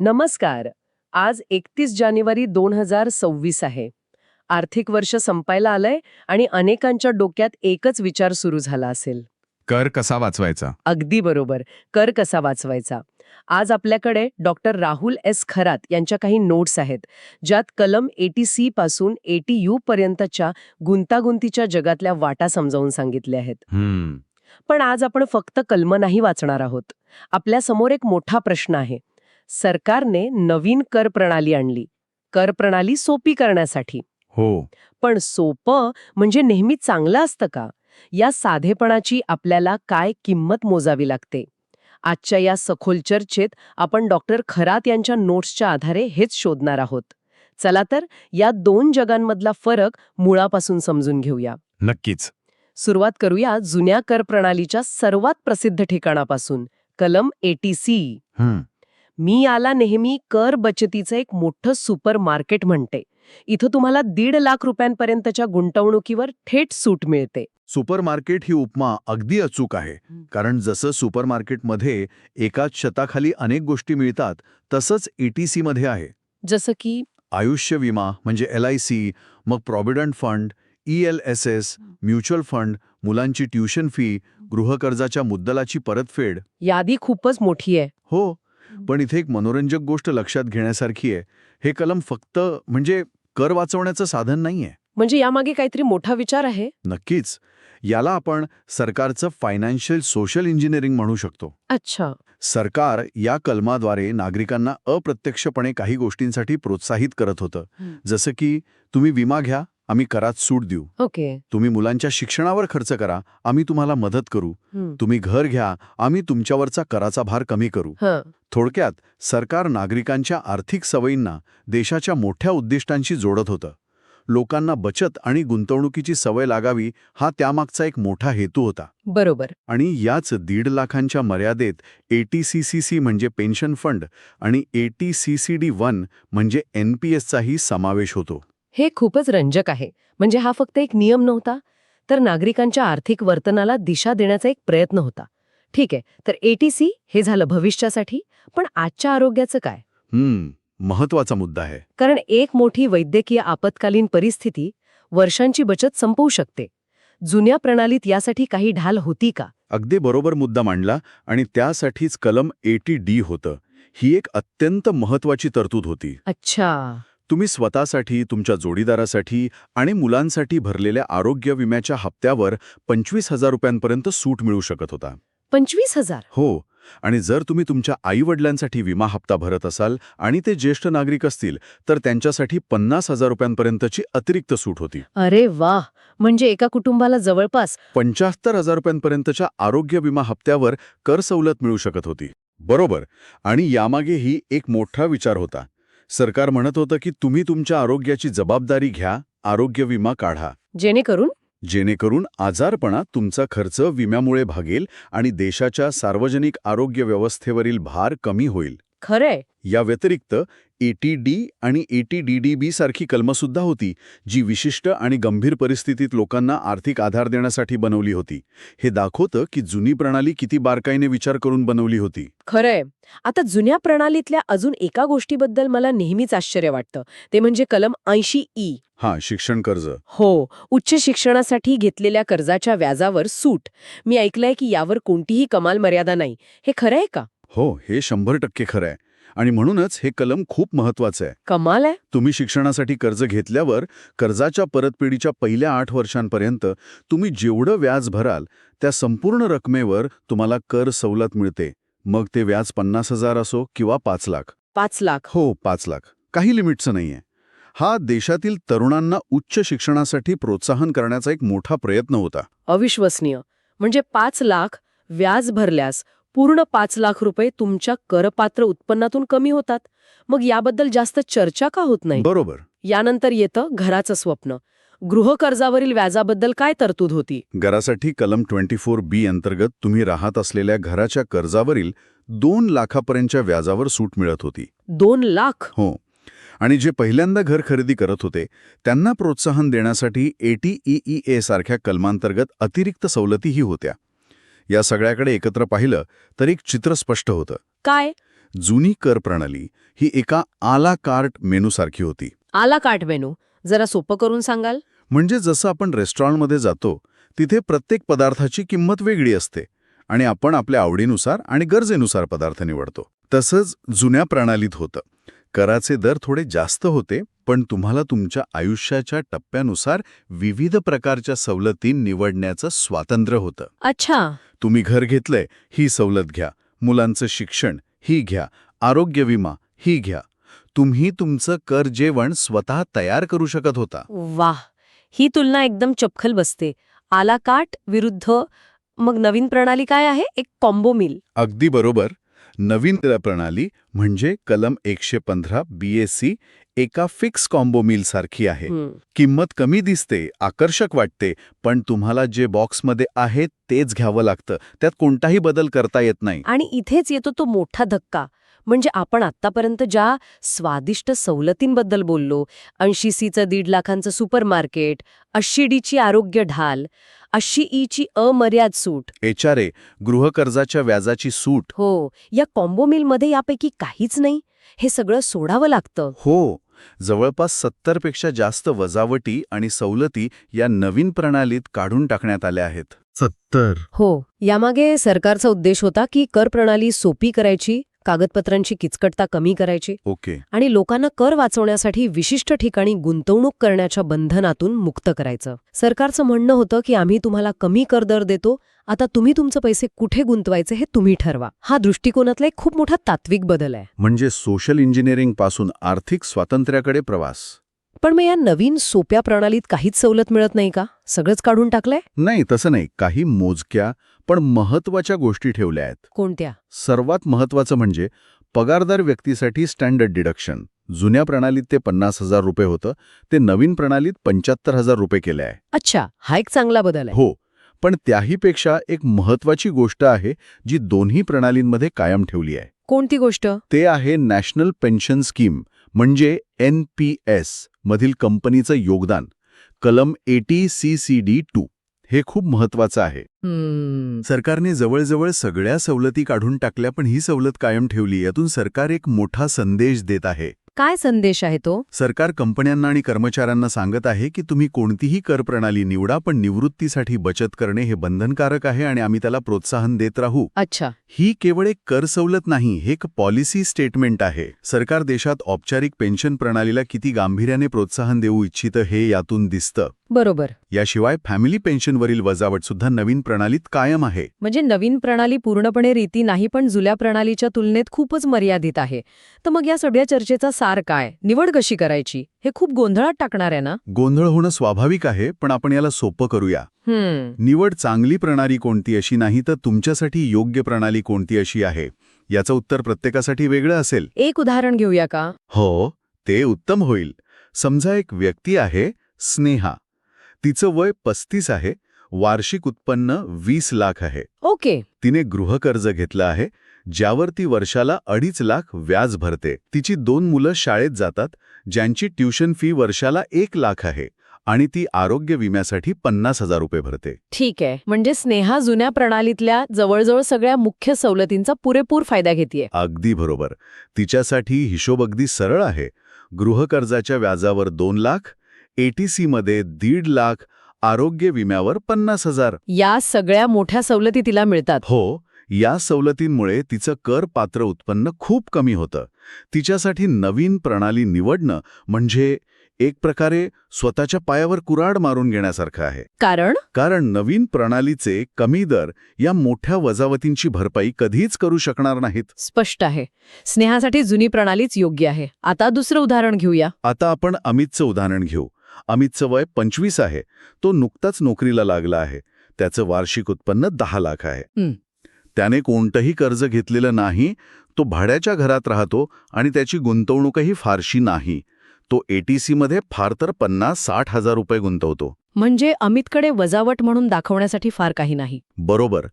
नमस्कार. आज एकतीस जानेवारी दोन हजार सव्वीस आहे. आर्थिक वर्ष संपायला आलंय आणि अनेकांच्या डोक्यात एकच विचार सुरू झाला असेल. कर कसा वाचवायचा? अगदी बरोबर. कर कसा वाचवायचा? आज आपल्याकडे डॉक्टर राहुल एस खरात यांच्या काही नोट्स आहेत ज्यात कलम एटी सी पासून एटी यू पर्यंतच्या गुंतागुंतीच्या जगातल्या वाटा समजावून सांगितल्या आहेत. पण आज आपण फक्त कलम नाही वाचणार आहोत. आपल्यासमोर एक मोठा प्रश्न आहे. सरकारने नवीन कर प्रणाली आणली. कर प्रणाली सोपी करण्यासाठी. हो. पण सोपं म्हणजे नेहमी चांगलं असतं का? या साधेपणाची आपल्याला काय किंमत मोजावी लागते? आजच्या या सखोल चर्चेत आपण डॉक्टर खरात यांच्या नोट्सच्या आधारे हेच शोधणार आहोत. चला तर या दोन जगांमधला फरक मुळापासून समजून घेऊया. नक्कीच. सुरुवात करूया जुन्या कर प्रणालीच्या सर्वात प्रसिद्ध ठिकाणापासून. कलम एटी सी हम्म मी याला नेहमी कर बचतीचं एक मोठं सुपर मार्केट म्हणते. इथं तुम्हाला दीड लाख रुपयांपर्यंतच्या गुंतवणुकीवर थेट सूट मिळते. सुपरमार्केट ही उपमा अगदी अचूक आहे. कारण जसं सुपरमार्केटमध्ये एकाच छताखाली अनेक गोष्टी मिळतात तसंच ईटीसी मध्ये आहे. जसं की? आयुष्य विमा म्हणजे एल आय सी मग provident fund E L S S mutual fund मुलांची ट्युशन फी गृहकर्जाच्या मुद्दलाची परतफेड. यादी खूपच मोठी आहे. हो. पण इथे एक मनोरंजक गोष्ट लक्षात घेण्यासारखी आहे. हे कलम फक्त म्हणजे कर वाचवण्याचं साधन नाहीये. म्हणजे यामागे काहीतरी मोठा विचार आहे? नक्कीच. याला आपण सरकारचं फायनान्शियल सोशल इंजिनिअरिंग म्हणू शकतो. अच्छा. सरकार या कलमाद्वारे नागरिकांना अप्रत्यक्षपणे काही गोष्टींसाठी प्रोत्साहित करत होतं. जसं की तुम्ही विमा घ्या आम्ही करात सूट देऊ. ओके. तुम्ही मुलांच्या शिक्षणावर खर्च करा आम्ही तुम्हाला मदत करू. हं. तुम्ही घर घ्या आम्ही तुमच्यावरचा कराचा भार कमी करू. हं. थोडक्यात सरकार नागरिकांच्या आर्थिक सवयींना देशाच्या मोठ्या उद्दिष्टांशी जोडत होतं. लोकांना बचत आणि गुंतवणुकीची सवय लागावी हा त्यामागचा एक मोठा हेतू होता. बरोबर. आणि याच दीड लाखांच्या मर्यादेत एटीसीसीसी म्हणजे पेन्शन फंड आणि eighty C C D one म्हणजे एन पी एसचाही समावेश होतो. हे खूपच रंजक आहे. म्हणजे हा फक्त एक नियम नव्हता तर नागरिकांच्या आर्थिक वर्तनाला दिशा देण्याचा एक प्रयत्न होता. ठीक आहे तर एटीसी हे झालं भविष्यासाठी पण आजच्या आरोग्याचं काय? हम्म महत्त्वाचा मुद्दा आहे. कारण एक मोठी वैद्यकीय आपत्कालीन परिस्थिती वर्षांची बचत संपवू शकते. जुन्या प्रणालीत यासाठी काही ढाल होती का? अगदी बरोबर मुद्दा मांडला आणि त्यासाठीच कलम एटी डी होतं. ही एक अत्यंत महत्वाची तरतूद होती. अच्छा. तुम्ही स्वतःसाठी तुमच्या जोडीदारासाठी आणि मुलांसाठी भरलेल्या आरोग्य विम्याच्या हप्त्यावर पंचवीस हजार रुपयांपर्यंत सूट मिळू शकत होता. पंचवीस हजार? हो. आणि जर तुम्ही तुमच्या आईवडिलांसाठी विमा हप्ता भरत असाल आणि ते ज्येष्ठ नागरिक असतील तर त्यांच्यासाठी पन्नास हजार रुपयांपर्यंतची अतिरिक्त सूट होती. अरे वा म्हणजे एका कुटुंबाला जवळपास पंच्याहत्तर हजार रुपयांपर्यंतच्या आरोग्य विमा हप्त्यावर कर सवलत मिळू शकत होती. बरोबर. आणि यामागेही एक मोठा विचार होता. सरकार म्हणत होतं की तुम्ही तुमच्या आरोग्याची जबाबदारी घ्या आरोग्य विमा काढा. जेणेकरून जेणेकरून आजारपणा तुमचा खर्च विम्यामुळे भागेल आणि देशाच्या सार्वजनिक आरोग्य व्यवस्थेवरील भार कमी होईल. खरंय. या व्यतिरिक्त एटीडी आणि एटीडीडीबी सारखी कलमसुद्धा होती जी विशिष्ट आणि गंभीर परिस्थितीत लोकांना आर्थिक आधार देण्यासाठी बनवली होती. हे दाखवतं की जुनी प्रणाली किती बारकाईने विचार करून बनवली होती. खरंय. आता जुन्या प्रणालीतल्या अजून एका गोष्टीबद्दल मला नेहमीच आश्चर्य वाटतं. ते म्हणजे कलम ऐंशी ई. हां शिक्षण कर्ज. हो उच्च शिक्षणासाठी घेतलेल्या कर्जाच्या व्याजावर सूट. मी ऐकलंय की यावर कोणतीही कमाल मर्यादा नाही. हे खरं आहे का? हो हे शंभर टक्के खरं आहे आणि म्हणूनच हे कलम खूप महत्वाचं आहे. कमाल आहे. तुम्ही शिक्षणासाठी कर्ज घेतल्यावर कर्जाच्या परतफेडीच्या पहिल्या आठ वर्षांपर्यंत तुम्ही जेवढं व्याज भराल त्या संपूर्ण रकमेवर तुम्हाला कर सवलत मिळते. मग ते व्याज पन्नास हजार असो किंवा पाच लाख. पाच लाख. हो पाच लाख. काही लिमिटचं नाहीये. हा देशातील तरुणांना उच्च शिक्षणासाठी प्रोत्साहन करण्याचा एक मोठा प्रयत्न होता. अविश्वसनीय. म्हणजे पाच लाख व्याज भरल्यास पूर्ण पाच लाख रुपये तुमच्या करपात्र उत्पन्नातून कमी होतात. मग याबद्दल जास्त चर्चा का होत नाही? बरोबर. यानंतर येतं घराचं स्वप्न. गृहकर्जावरील व्याजाबद्दल काय तरतूद होती? घरासाठी कलम ट्वेंटी फोर बी अंतर्गत तुम्ही राहत असलेल्या घराच्या कर्जावरील दोन लाखापर्यंतच्या व्याजावर सूट मिळत होती. दोन लाख? हो. आणि जे पहिल्यांदा घर खरेदी करत होते त्यांना प्रोत्साहन देण्यासाठी एटीईई सारख्या कलमांतर्गत अतिरिक्त सवलतीही होत्या. या सगळ्याकडे एकत्र पाहिलं तर एक चित्र स्पष्ट होतं. काय? जुनी कर प्रणाली ही एका आला कार्ट मेनूसारखी होती. आला काट मेनू? जरा सोपं करून सांगाल? म्हणजे जसं आपण रेस्टॉरंटमध्ये जातो तिथे प्रत्येक पदार्थाची किंमत वेगळी असते आणि आपण आपल्या आवडीनुसार आणि गरजेनुसार पदार्थ निवडतो. तसंच जुन्या प्रणालीत होतं. कराचे दर थोडे जास्त होते पण तुम्हाला तुमच्या आयुष्याच्या टप्प्यानुसार विविध प्रकारच्या सवलती निवडण्याचं स्वातंत्र्य होतं. अच्छा. तुम्ही घर घेतलंय ही सवलत घ्या. मुलांचं शिक्षण ही घ्या. आरोग्य विमा ही घ्या. तुम्ही तुमचं कर जेवण स्वतः तयार करू शकत होता. वाह! ही तुलना एकदम चपखल बसते. आला काट विरुद्ध. मग नवीन प्रणाली काय आहे? एक कॉम्बो मिल. अगदी बरोबर. नवीन प्रणाली म्हणजे कलम एकशे पंधरा बीएससी एका फिक्स कॉम्बो मिल सारखी आहे. किंमत कमी दिसते आकर्षक वाटते पण तुम्हाला जे बॉक्समध्ये आहे तेच घ्यावं लागतं. त्यात कोणताही बदल करता येत नाही. आणि इथेच येतो तो मोठा धक्का. म्हणजे आपण आत्तापर्यंत ज्या स्वादिष्ट सवलतींबद्दल बोललो ऐंशी सीचं दीड लाखांचं सुपरमार्केट अस्सी डीची आरोग्य ढाल अस्सी ईची अमर्याद सूट. एच आर ए गृहकर्जाच्या व्याजाची सूट. हो या कॉम्बो मिलमध्ये यापैकी काहीच नाही. हे सगळं सोडावं लागतं. हो जवळपास सत्तरपेक्षा जास्त वजावटी आणि सवलती या नवीन प्रणालीत काढून टाकण्यात आल्या आहेत. सत्तर. हो यामागे सरकारचा उद्देश होता की कर प्रणाली सोपी करायची कागदपत्रांची किचकटता कमी करायची ओके. आणि लोकांना कर वाचवण्यासाठी विशिष्ट ठिकाणी गुंतवणूक करण्याच्या बंधनातून मुक्त करायचं. सरकारचं म्हणणं होतं की आम्ही तुम्हाला कमी कर दर देतो आता तुम्ही तुमचे पैसे कुठे गुंतवायचे हे तुम्ही ठरवा. हा दृष्टिकोनातला एक खूप मोठा तात्विक बदल आहे. म्हणजे सोशल इंजिनिअरिंगपासून आर्थिक स्वातंत्र्याकडे प्रवास. पण मग या नवीन सोप्या प्रणालीत काहीच सवलत मिळत नाही का? सगळंच काढून टाकलंय? नाही तसं नाही. काही मोजक्या पण महत्त्वाच्या गोष्टी ठेवल्या आहेत. कोणत्या? सर्वात महत्वाचं म्हणजे पगारदार व्यक्तीसाठी स्टँडर्ड डिडक्शन. जुन्या प्रणालीत ते पन्नास हजार रुपये होतं. ते नवीन प्रणालीत पंच्याहत्तर हजार रुपये केले आहे. अच्छा हा एक चांगला बदल आहे. हो पण त्याहीपेक्षा एक महत्वाची गोष्ट आहे जी दोन्ही प्रणालींमध्ये कायम ठेवली आहे. कोणती गोष्ट? ते आहे नॅशनल पेन्शन स्कीम. म्हणजे एन पी एस मधील कंपनीचं योगदान कलम eighty C C D two हे खूप महत्वाचं आहे. सरकारने जवळजवळ सगळ्या सवलती काढून टाकल्या पण ही सवलत कायम ठेवली यातून सरकार एक मोठा संदेश देत आहे. काय संदेश आहे तो? सरकार कंपन्यांना आणि कर्मचाऱ्यांना सांगत आहे की तुम्ही कोणतीही कर प्रणाली निवडा पण निवृत्तीसाठी बचत करणे हे बंधनकारक आहे आणि आम्ही त्याला प्रोत्साहन देत राहू. अच्छा. ही केवळ एक कर सवलत नाही हे एक पॉलिसी स्टेटमेंट आहे. सरकार देशात औपचारिक पेन्शन प्रणालीला किती गांभीर्याने प्रोत्साहन देऊ इच्छितं हे यातून दिसतं. बरोबर. याशिवाय फॅमिली पेन्शनवरील वजावट सुद्धा नवीन प्रणालीत कायम आहे. म्हणजे नवीन प्रणाली पूर्णपणे रीती नाही पण जुल्या प्रणालीच्या तुलनेत खूपच मर्यादित आहे. तर मग या सगळ्या चर्चेचा सार काय? निवड कशी करायची? हे खूप गोंधळात टाकणार आहे ना? गोंधळ होणं स्वाभाविक आहे पण आपण याला सोपं करूया. हम्म. निवड चांगली प्रणाली कोणती अशी नाही तर तुमच्यासाठी योग्य प्रणाली कोणती अशी आहे? याचं उत्तर प्रत्येकासाठी वेगळं असेल. एक उदाहरण घेऊया का? हो ते उत्तम होईल. समजा एक व्यक्ती आहे स्नेहा. तिचं वय पस्तीस आहे वार्षिक उत्पन्न वीस लाख आहे. ओके. तिने गृहकर्ज घेतलं आहे ज्यावर ती वर्षाला अडीच लाख व्याज भरते. तिची दोन मुलं शाळेत जातात ज्यांची ट्युशन फी वर्षाला एक लाख आहे आणि ती आरोग्य विम्यासाठी पन्नास हजार रुपये भरते. ठीक आहे. म्हणजे स्नेहा जुन्या प्रणालीतल्या जवळजवळ सगळ्या मुख्य सवलतींचा पुरेपूर फायदा घेतीये. अगदी बरोबर. तिच्यासाठी हिशोब अगदी सरळ आहे. गृहकर्जाच्या व्याजावर दोन लाख एटीसीमध्ये दीड लाख आरोग्य विम्यावर पन्नास हजार. या सगळ्या मोठ्या सवलती तिला मिळतात. हो या सवलतींमुळे तिचं कर पात्र उत्पन्न खूप कमी होतं. तिच्यासाठी नवीन प्रणाली निवडणं म्हणजे एक प्रकारे स्वतःच्या पायावर कुराड मारून घेण्यासारखं आहे. कारण? कारण नवीन प्रणालीचे कमी दर या मोठ्या वजावतींची भरपाई कधीच करू शकणार नाहीत. स्पष्ट आहे. स्नेहासाठी जुनी प्रणालीच योग्य आहे. आता दुसरं उदाहरण घेऊया. आता आपण अमितचं उदाहरण घेऊ. अमितचं वय पंचवीस आहे. तो नुकताच नोकरीला लागला आहे. त्याचं वार्षिक उत्पन्न दहा लाख आहे. त्याने कोणतंही कर्ज घेतलेलं नाही तो भाड्याच्या घरात राहतो आणि त्याची गुंतवणूकही फारशी नाही. तो एटीसीमध्ये फार तर पन्नास साठ हजार रुपये गुंतवतो. म्हणजे अमितकडे वजावट म्हणून दाखवण्यासाठी फार काही नाही. बरोबर.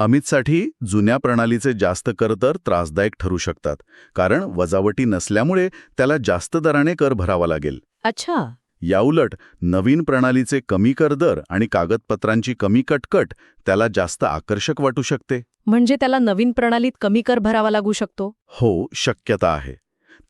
अमितसाठी जुन्या प्रणालीचे जास्त कर तर त्रासदायक ठरू शकतात कारण वजावटी नसल्यामुळे त्याला जास्त दराने कर भरावा लागेल. अच्छा. याउलट नवीन प्रणालीचे कमी कर दर आणि कागदपत्रांची कमी कटकट त्याला जास्त आकर्षक वाटू शकते. म्हणजे त्याला नवीन प्रणालीत कमी कर भरावा लागू शकतो? हो शक्यता आहे.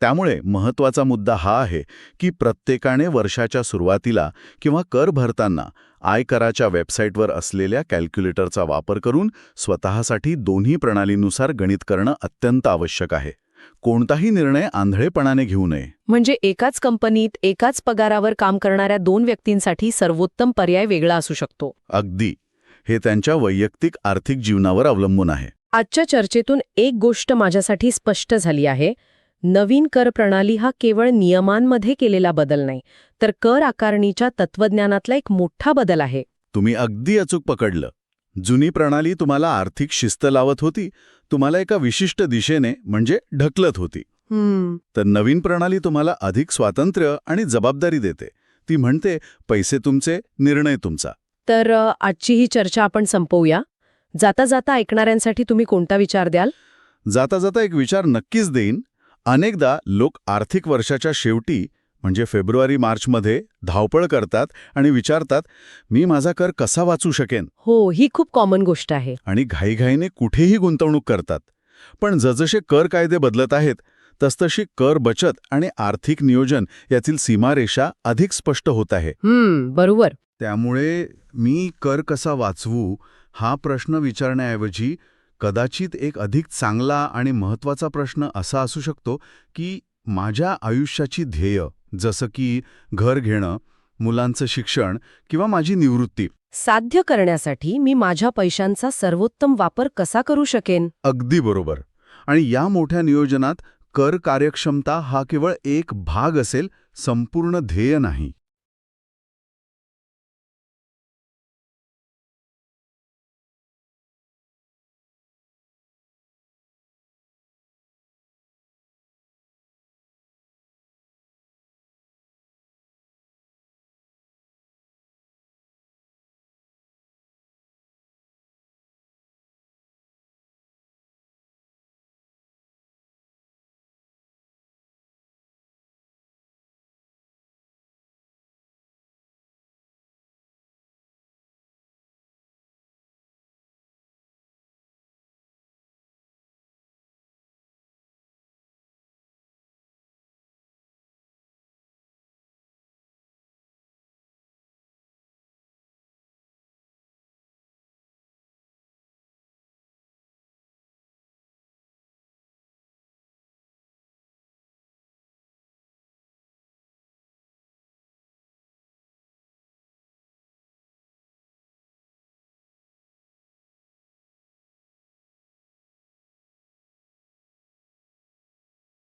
त्यामुळे महत्त्वाचा मुद्दा हा आहे की प्रत्येकाने वर्षाच्या सुरुवातीला किंवा कर भरताना आयकराच्या वेबसाईटवर असलेल्या कॅल्क्युलेटरचा वापर करून स्वतःसाठी दोन्ही प्रणालीनुसार गणित करणं अत्यंत आवश्यक आहे. कोणताही निर्णय आंधळेपणाने घेऊ नये. म्हणजे एकाच कंपनीत एकाच पगारावर काम करणाऱ्या दोन व्यक्तींसाठी सर्वोत्तम पर्याय वेगळा असू शकतो. अगदी. हे त्यांच्या वैयक्तिक आर्थिक जीवनावर अवलंबून आहे. आजच्या चर्चेतून एक गोष्ट माझ्यासाठी स्पष्ट झाली आहे. नवीन कर प्रणाली हा केवळ नियमांमध्ये केलेला बदल नाही तर कर आकारणीच्या तत्वज्ञानातला एक मोठा बदल आहे. तुम्ही अगदी अचूक पकडलं. जुनी प्रणाली तुम्हाला आर्थिक शिस्त लावत होती तुम्हाला एका विशिष्ट दिशेने म्हणजे ढकलत होती. तर नवीन प्रणाली तुम्हाला अधिक स्वातंत्र्य आणि जबाबदारी देते. ती म्हणते पैसे तुमचे निर्णय तुमचा. तर आजची ही चर्चा आपण संपवूया. जाता जाता ऐकणाऱ्यांसाठी तुम्ही कोणता विचार द्याल? जाता जाता एक विचार नक्कीच देईन. अनेकदा लोक आर्थिक वर्षाच्या शेवटी म्हणजे फेब्रुवारी मार्चमध्ये धावपळ करतात आणि विचारतात मी माझा कर कसा वाचू शकेन? हो ही खूप कॉमन गोष्ट आहे. आणि घाईघाईने कुठेही गुंतवणूक करतात. पण जसजसे कर कायदे बदलत आहेत तसतशी कर बचत आणि आर्थिक नियोजन यातील सीमारेषा अधिक स्पष्ट होत आहे. बरोबर. त्यामुळे मी कर कसा वाचवू हा प्रश्न विचारण्याऐवजी कदाचित एक अधिक चांगला आणि महत्त्वाचा प्रश्न असा असू शकतो की माझ्या आयुष्याची ध्येय. जसं की घर घेणं मुलांचं शिक्षण किंवा माझी निवृत्ती. साध्य करण्यासाठी मी माझ्या पैशांचा सर्वोत्तम वापर कसा करू शकेन? अगदी बरोबर. आणि या मोठ्या नियोजनात कर कार्यक्षमता हा केवळ एक भाग असेल संपूर्ण ध्येय नाही.